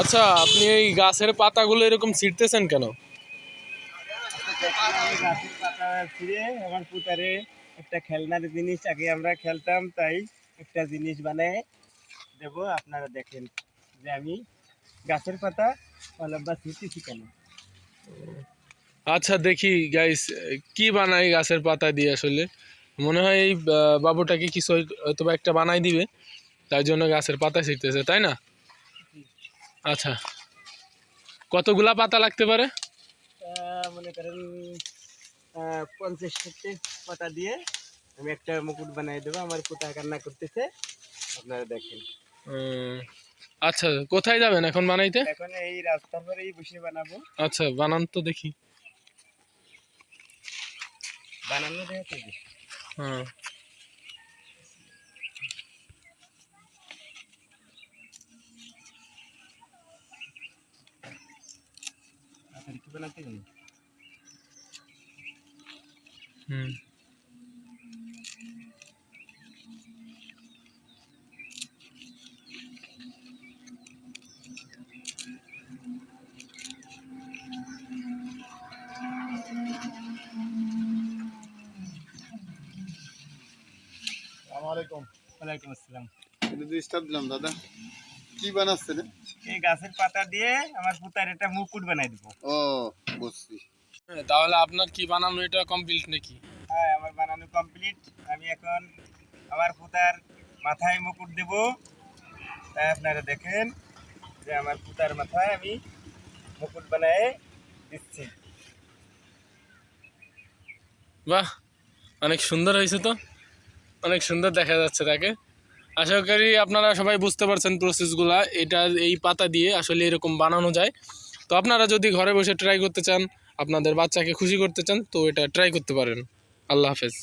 আচ্ছা আপনি এই গাছের পাতাগুলো এরকম ছিঁড়তেছেন কেন? গাছের পাতা ছিঁড়ে আমার পুতারে একটা খেলনার জিনিস আগে আমরা খেলতাম তাই একটা জিনিস বানায় দেব আপনারা দেখেন যে আমি গাছের পাতা অলব্বা ছিঁড়তেছি কেন আচ্ছা দেখি গাইস কি বানাই গাছের পাতা দিয়ে আসলে? মনে হয় এই বাবুটাকে কিছু হয়তো একটা বানাই দিবে, তাই জন্য গাছের পাতা ছিঁড়তেছে, তাই না? আচ্ছা। কতগুলা পাতা লাগতে পারে? মনে করেন পঞ্চাশ পাতা দিয়ে আমি একটা মুকুট বানাই দেবো আমার পুতা কান্না করতেছে আপনারা দেখেন। আচ্ছা কোথায় যাবেন এখন বানাইতে? এখন এই রাস্তার পরেই বসে বানাবো। আচ্ছা বানান তো দেখি। বানানো দেখে হ্যাঁ আপনার কি বানাতে জানি হুম আসসালামাইকুম ওয়ালাইকুম আসসালাম কিন্তু ডিস্টার্ব দিলাম দাদা কি বানাচ্ছেন এই গাছের পাতা দিয়ে আমার পুতার একটা মুকুট বানাই দেবো? ও বুঝছি। তাহলে আপনার কি বানানো এটা কমপ্লিট নাকি? হ্যাঁ আমার বানানো কমপ্লিট আমি এখন আমার পুতার মাথায় মুকুট দেব। তাই আপনারা দেখেন যে আমার পুতার মাথায় আমি মুকুট বানায় দিচ্ছি। বাহ অনেক সুন্দর হয়েছে তো। অনেক সুন্দর দেখা যাচ্ছে তাকে। আশা করি আপনারা সবাই বুঝতে পারছেন প্রসেসগুলা এটা এই পাতা দিয়ে আসলে এরকম বানানো যায়। তো আপনারা যদি ঘরে বসে ট্রাই করতে চান, আপনাদের বাচ্চাকে খুশি করতে চান, তো এটা ট্রাই করতে পারেন। আল্লাহ হাফেজ।